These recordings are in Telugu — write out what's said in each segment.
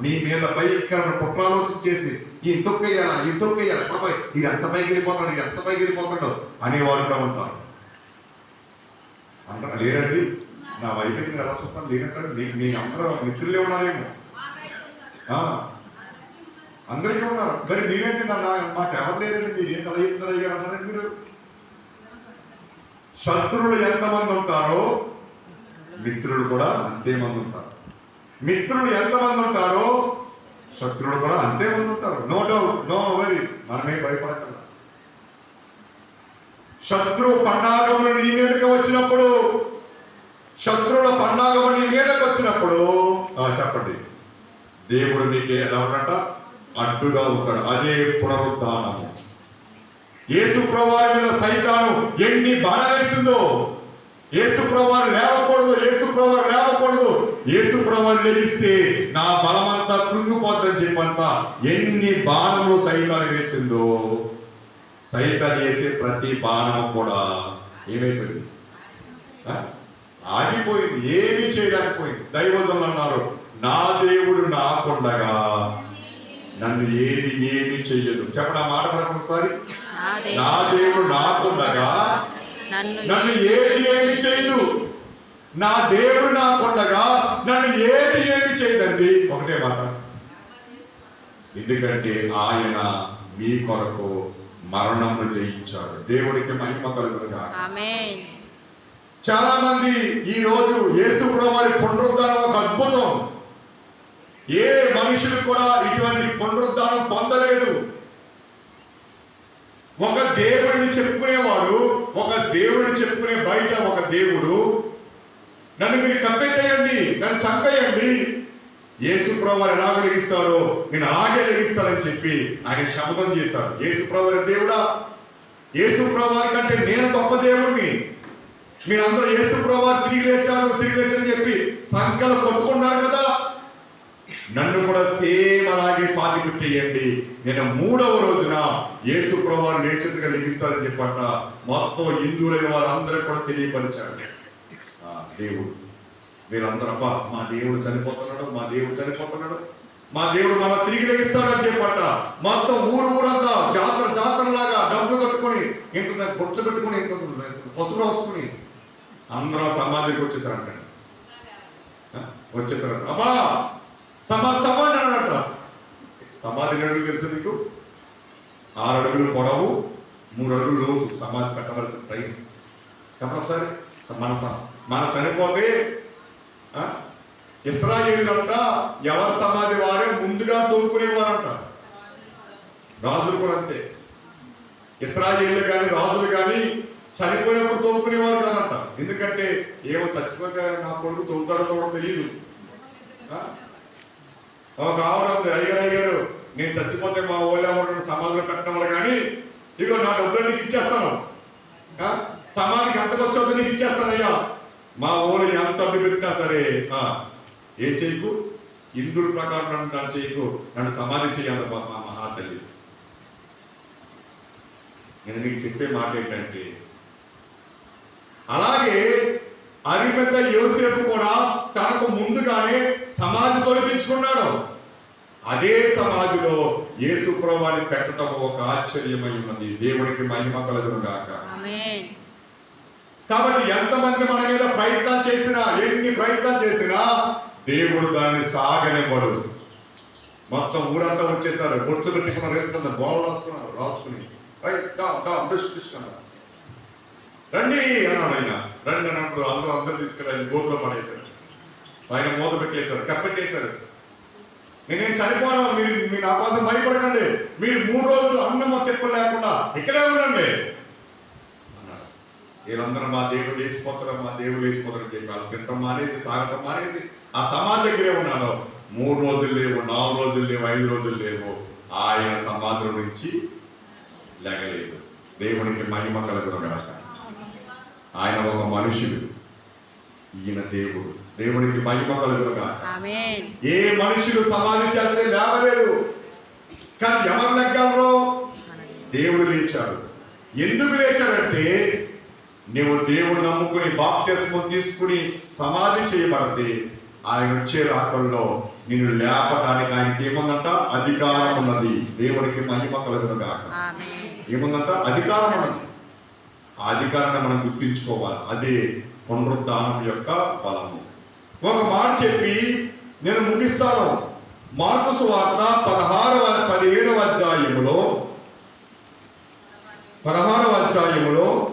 నీ మీద భయంకరమైన కుట్రాలోచన చేసి ఈ తొక్కేయాలా ఈ తొక్కేయాలా బాబాయ్ ఇది ఎంత పైకి వెళ్ళిపోతాడు? ఇది ఎంత పైకి వెళ్ళిపోతాడు అనేవారుగా ఉంటారు అంటారు లేరండి. నా వైపు నేను ఎలా చూస్తాను లేనంటారు నీకు నేను అందరూ మిత్రులే ఉన్నారేమో. ఆ, అందరికీ ఉన్నారు. మరి మీరేంటి నా మాకు ఎవరు లేరండి? మీరు ఏం కల అయ్యారు అన్నారండి మీరు? శత్రువులు ఎంతమంది ఉంటారో మిత్రులు కూడా అంతే మంది ఉంటారు. మిత్రులు ఎంతమంది ఉంటారో శత్రువులు కూడా అంతే మంది ఉంటారు. నో డౌట్ నో వరీ మనమే భయపడకల్లా శత్రువు పండాగములు నీ మీదకి వచ్చినప్పుడు శత్రువుల పండాగము నీ మీదకి వచ్చినప్పుడు చెప్పండి. దేవుడు నీకు ఎలా ఉన్నట అడ్డుగా ఉంటాడు. అదే పునరుద్ధానము. యేసు ప్రభువారి మీద సైతాను ఎన్ని బాణవేసిందో యేసు ప్రభువారు లేవకూడదు యేసు ప్రభువారు లేవకూడదు. యేసు ప్రభువారు లెగిస్తే నా బలమంతా కృంగిపోద్దని చెప్పంత ఎన్ని బాణములు సైతాన్ని వేసిందో సైతాన్ని వేసే ప్రతి బాణము కూడా ఏమైపోయింది? ఆగిపోయింది ఏమీ చేయలేకపోయింది. దైవజనులు అన్నారు నా దేవుడు నాకుండగా నన్ను ఏది ఏమి చెయ్యదు చెప్పండి ఆ మాట మనకు ఒకసారి. నా దేవుడు నా దేవుడు నాకుండగా నన్ను నన్ను ఏది ఏమి చేయదు? నా దేవుడు నాకుండగా నన్ను ఏది ఏమి చేయదండి? ఒకటే మాట. ఎందుకంటే ఆయన మీ కొరకు మరణమును జయించాడు. దేవుడికి మహిమ కలుగునుగా ఆమేన్. చాలా మంది ఈ రోజు యేసు వారి పునరుద్ధానం ఒక అద్భుతం. ఏ మనుషులు కూడా ఇటువంటి పునరుద్ధానం పొందలేదు. ఒక దేవుడిని చెప్పుకునేవాడు ఒక దేవుడిని చెప్పుకునే బయట ఒక దేవుడు నన్ను మీరు కప్పెట్టేయండి నన్ను చంపేయండి. యేసు ప్రభు ఎలా వెలిగిస్తారో నేను అలాగే వెలిగిస్తానని చెప్పి ఆయన శపథం చేశాడు. యేసు ప్రభు దేవుడా? యేసు ప్రభు కంటే నేను గొప్ప దేవుడిని మీరందరూ యేసు ప్రభు తిరిగి లేచారు తిరిగి లేచారని చెప్పి సంకలు కొట్టుకున్నారు కదా. నన్ను కూడా సేమ్ అలాగే పాతి పెట్టేయండి నేను మూడవ రోజున యేసు ప్రభావం లేచినట్టుగా లెగిస్తారని చెప్పట. మొత్తం హిందువులైన వారందరూ కూడా తెలియపరిచాడు ఆ, దేవుడు. మీరందరూ అబ్బా మా దేవుడు చనిపోతున్నాడు మా దేవుడు చనిపోతున్నాడు మా దేవుడు మన తిరిగి లెగిస్తాడని చెప్పట. మొత్తం ఊరు ఊరంతా జాతర జాతర లాగా డబ్బులు కట్టుకొని ఇంత బొట్లు పెట్టుకొని ఇంత పసుపు రాసుకుని అందరూ సమాధికి వచ్చేసారంట. వచ్చేసారంట. అబ్బా సమాధి తవ్వండి అన్నట సమాధి అడుగులు తెలుసు మీకు? ఆరు అడుగులు పొడవు మూడు అడుగులు లోతు. సమాధి పెట్టవలసిన టైం. చెప్పండి ఒకసారి. మన స- మన చనిపోతే ఆ, ఎవరి సమాధి వారే ముందుగా తోముకునేవారంట రాజులు కూడా అంతే. ఇస్రాయేళ్ళు కానీ రాజులు కానీ చనిపోయినప్పుడు తోముకునేవారు కాదంట. ఎందుకంటే ఏమో చచ్చిపోయి నా కొడుకు తోముతాడో తోడో తెలియదు ఆ? ఒక ఆవిడ అయ్యారు అయ్యారు నేను చచ్చిపోతే మా ఊళ్ళో ఎవరు సమాధిలో పెట్టడం వల్ల కానీ ఇగో నా డబ్బులు నీకు ఇచ్చేస్తాను. సమాధికి ఎంతకు వచ్చేది నీకు ఇచ్చేస్తాను అయ్యా. మా ఊరు ఎంత అడ్డు పెట్టినా సరే ఏ ఏం చేయకు? ఇందుల ప్రకారం నన్ను నన్ను చేయకు. నన్ను సమాధి చేయాలి మా మా మహాతల్లి. నేను నీకు చెప్పే మాట ఏంటంటే అలాగే అరిపెద్ద యోసేపు కూడా తనకు ముందుగానే సమాధి తొలగించుకున్నాడు అదే సమాధిలో యేసు ప్రభాని పెట్టడం ఒక ఆశ్చర్యమై ఉన్నది. దేవుడికి మహిమ కలుగును గాక. కాబట్టి ఎంతమంది మన మీద ప్రయత్నాలు చేసినా ఎన్ని ప్రయత్నాలు చేసినా దేవుడు దాన్ని సాగనివ్వడు. మొత్తం ఊరంతా వచ్చేసారు. బొట్లు పెట్టుకున్నారు. ఎంత గోడలు రాసుకున్నారు. రాసుకుని "ఏయ్, దా, దా, బ్రష్ తీసుకున్నారు రండి అన్నాడు ఆయన. రండి అన్నప్పుడు అందరూ అందరూ తీసుకెళ్ళి గోతులో పడేశారు. ఆయన మూత పెట్టేశారు కప్పెట్టేశారు నేనేం చనిపోను మీరు మీ నా కోసం భయపడకండి. మీరు మూడు రోజులు అన్నం తిప్పలు లేకుండా ఇక్కడే ఉండండి. అన్నాడు వీళ్ళందరూ మా దేవుడు లేచిపోతారు మా దేవుడు లేచిపోతారు చెప్పి వాళ్ళు తింటం మానేసి తాగటం మానేసి ఆ సమాధి దగ్గరే ఉన్నాను మూడు రోజులు లేవు నాలుగు రోజులు లేవు ఐదు రోజులు లేవు. ఆయన సమాధుల నుంచి లేగలేదు. దేవునికి మహిమ కలుగునగాక ఆయన ఒక మనుషుడు. ఈయన దేవుడు. దేవునికి మహిమ ఆమేన్. ఏ మనుషులు సమాధి చేస్తే లేవలేడు కానీ ఎవరు లెక్కల్లో దేవుడు లేచాడు. ఎందుకు లేచాడంటే నువ్వు దేవుడు నమ్ముకుని బాప్తిస్మం తీసుకుని సమాధి చేయబడితే ఆయన వచ్చే రాకల్లో నిన్ను లేపటానికి ఆయనకి ఏముందంట? అధికారం ఉన్నది. దేవుడికి మహిమ కలుగునుగా ఏముందంట? అధికారం ఉన్నది. ఆ అధికారాన్ని మనం గుర్తించుకోవాలి. అదే పునరుద్ధానం యొక్క బలము. ఒక మాట చెప్పి నేను ముగిస్తాను. మార్కుసు వార్త పదహారవ పదిహేడవ అధ్యాయములో పదహారవ అధ్యాయములో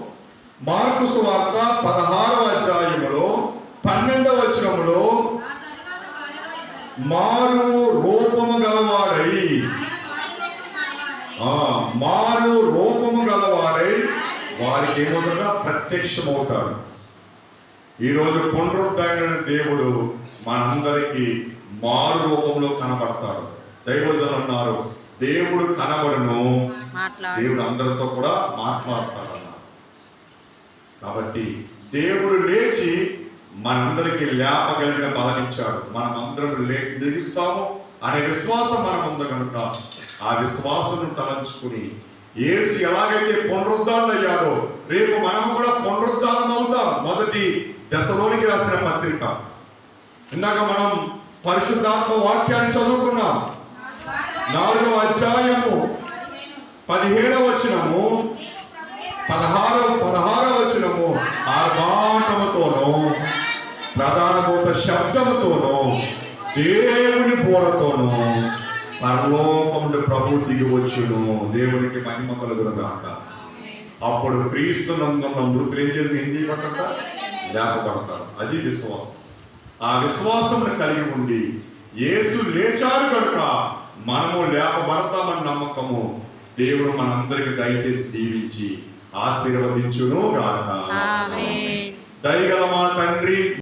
మార్కుసు వార్త పదహారవ అధ్యాయములో పన్నెండవ వచనములో మారు రూపము గలవాడై. మారు రూపము గలవాడై. వారికి ఏమవుతుందా ప్రత్యక్షమవుతాడు. ఈరోజు పునరుద్ధరణ దేవుడు మనందరికీ మారు రూపంలో కనబడతాడు. దైవజనులు అన్నారు దేవుడు కనబడును. దేవుడు అందరితో కూడా మాట్లాడతాడు కాబట్టి దేవుడు లేచి మనందరికీ లేపగలిగిన బలమిచ్చాడు మనం అందరం లే నిలుస్తాము అనే విశ్వాసం మనం ఉంది కనుక ఆ విశ్వాసం తలంచుకుని ఏసు ఎలాగైతే పునరుద్ధానం అయ్యాడో రేపు మనం కూడా పునరుద్ధానం అవుతాం మొదటి దశలోనికి రాసిన పత్రిక. ఇందాక మనం పరిశుద్ధాత్మ వాక్యాన్ని చదువుకున్నాం. నాలుగవ అధ్యాయము పదిహేడవ వచనము పదహారవ పదహారవ వచనము ఆర్భాటముతోనూ ప్రధాన భూత శబ్దముతోనూ దేవుని బోరతోనూ పరలోక ప్రభు దిగి వచ్చును దేవునికి మహిమ కలుగునుగాక. అప్పుడు క్రీస్తు నందున్న మృతులు ఏం చేసి ఏం చేయబడతారు లేపబడతారు అది విశ్వాసం. ఆ విశ్వాసం కలిగి ఉండి యేసు లేచాడు కనుక మనము లేపబడతామని నమ్మకము. దేవుడు మనందరికి దయచేసి దీవించి ఆశీర్వదించును గాక దయగల మా తండ్రి?